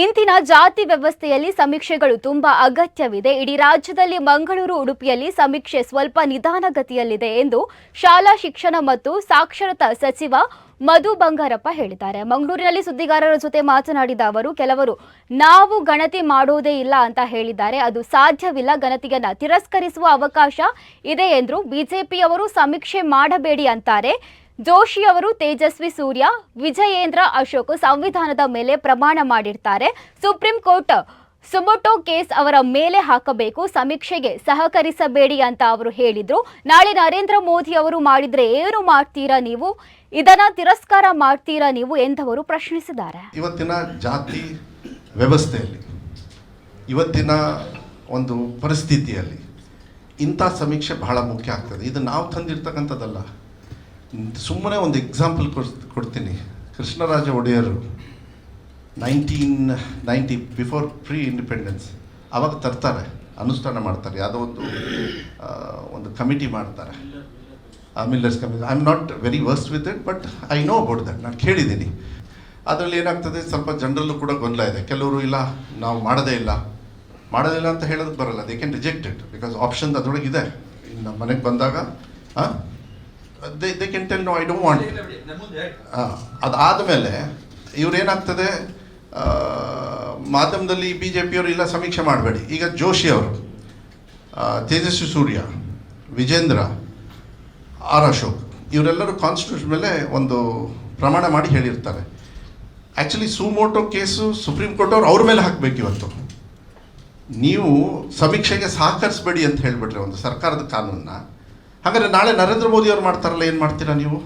ಇಂದಿನ ಜಾತಿ ವ್ಯವಸ್ಥೆಯಲ್ಲಿ ಸಮೀಕ್ಷೆಗಳು ತುಂಬಾ ಅಗತ್ಯವಿದೆ. ಇಡೀ ರಾಜ್ಯದಲ್ಲಿ ಮಂಗಳೂರು ಉಡುಪಿಯಲ್ಲಿ ಸಮೀಕ್ಷೆ ಸ್ವಲ್ಪ ನಿಧಾನಗತಿಯಲ್ಲಿದೆ ಎಂದು ಶಾಲಾ ಶಿಕ್ಷಣ ಮತ್ತು ಸಾಕ್ಷರತಾ ಸಚಿವ ಮಧು ಬಂಗಾರಪ್ಪ ಹೇಳಿದ್ದಾರೆ. ಮಂಗಳೂರಿನಲ್ಲಿ ಸುದ್ದಿಗಾರರ ಜೊತೆ ಮಾತನಾಡಿದ ಅವರು, ಕೆಲವರು ನಾವು ಗಣತಿ ಮಾಡುವುದೇ ಇಲ್ಲ ಅಂತ ಹೇಳಿದ್ದಾರೆ. ಅದು ಸಾಧ್ಯವಿಲ್ಲ. ಗಣತಿಯನ್ನ ತಿರಸ್ಕರಿಸುವ ಅವಕಾಶ ಇದೆ ಎಂದ್ರು ಬಿಜೆಪಿಯವರು ಸಮೀಕ್ಷೆ ಮಾಡಬೇಡಿ ಅಂತಾರೆ. ಜೋಶಿ ಅವರು, ತೇಜಸ್ವಿ ಸೂರ್ಯ, ವಿಜಯೇಂದ್ರ ಅಶೋಕ್ ಸಂವಿಧಾನದ ಮೇಲೆ ಪ್ರಮಾಣ ಮಾಡಿರ್ತಾರೆ. ಸುಪ್ರೀಂ ಕೋರ್ಟ್ ಸುಮೋಟೋ ಕೇಸ್ ಅವರ ಮೇಲೆ ಹಾಕಬೇಕು, ಸಮೀಕ್ಷೆಗೆ ಸಹಕರಿಸಬೇಡಿ ಅಂತ ಅವರು ಹೇಳಿದ್ರು. ನಾಳೆ ನರೇಂದ್ರ ಮೋದಿ ಅವರು ಮಾಡಿದ್ರೆ ಏನು ಮಾಡ್ತೀರಾ ನೀವು? ಇದನ್ನ ತಿರಸ್ಕಾರ ಮಾಡ್ತೀರಾ ನೀವು ಎಂದವರು ಪ್ರಶ್ನಿಸಿದ್ದಾರೆ. ಇವತ್ತಿನ ಜಾತಿ ವ್ಯವಸ್ಥೆಯಲ್ಲಿ, ಇವತ್ತಿನ ಒಂದು ಪರಿಸ್ಥಿತಿಯಲ್ಲಿ ಇಂಥ ಸಮೀಕ್ಷೆ ಬಹಳ ಮುಖ್ಯ ಆಗ್ತದೆ. ಇದು ನಾವು ತಂದಿರ್ತಕ್ಕಂಥದ್ದಲ್ಲ. ಸುಮ್ಮನೆ ಒಂದು ಎಕ್ಸಾಂಪಲ್ ಕೊಡ್ತೀನಿ. ಕೃಷ್ಣರಾಜ ಒಡೆಯರು nineteen ninety before pre independence ಅವಾಗ ತರ್ತಾರೆ, ಅನುಷ್ಠಾನ ಮಾಡ್ತಾರೆ. ಯಾವುದೋ ಒಂದು ಒಂದು ಕಮಿಟಿ ಮಾಡ್ತಾರೆ. Miller's committee I am not very versed with it but I know about that ನಾನು ಕೇಳಿದ್ದೀನಿ. ಅದರಲ್ಲಿ ಏನಾಗ್ತದೆ, ಸ್ವಲ್ಪ ಜನರಲ್ಲೂ ಕೂಡ ಗೊಂದಲ ಇದೆ. ಕೆಲವರು ಇಲ್ಲ, ನಾವು ಮಾಡೋದೇ ಇಲ್ಲ. ಮಾಡೋದಿಲ್ಲ ಅಂತ ಹೇಳೋದು ಬರಲ್ಲ. They can reject it because option ಅದರೊಳಗಿದೆ. ನಮ್ಮ ಮನೆಗೆ ಬಂದಾಗ they they can tell no I don't want ಅದಾದಮೇಲೆ ಇವ್ರೇನಾಗ್ತದೆ? ಇವರೇನಾಗ್ತದೆ ಮಾಧ್ಯಮದಲ್ಲಿ ಬಿ ಜೆ ಪಿಯವರು ಇಲ್ಲ ಸಮೀಕ್ಷೆ ಮಾಡಬೇಡಿ. ಈಗ ಜೋಶಿ ಅವರು ತೇಜಸ್ವಿ ಸೂರ್ಯ ವಿಜೇಂದ್ರ ಆರ್ ಅಶೋಕ್ ಇವರೆಲ್ಲರೂ ಕಾನ್ಸ್ಟಿಟ್ಯೂಷನ್ ಮೇಲೆ ಒಂದು ಪ್ರಮಾಣ ಮಾಡಿ ಹೇಳಿರ್ತಾರೆ. Actually suo moto case supreme court ಅವ್ರು ಅವ್ರ ಮೇಲೆ ಹಾಕಬೇಕು ಇವತ್ತು. ನೀವು ಸಮೀಕ್ಷೆಗೆ ಸಹಕರಿಸಬೇಡಿ ಅಂತ ಹೇಳಿಬಿಟ್ರೆ ಒಂದು ಸರ್ಕಾರದ ಕಾನೂನನ್ನ ಹಾಗಾದ್ರೆ ನಾಳೆ ನರೇಂದ್ರ ಮೋದಿ ಅವ್ರು ಮಾಡ್ತಾರಲ್ಲ ಏನು ಮಾಡ್ತೀರಾ ನೀವು?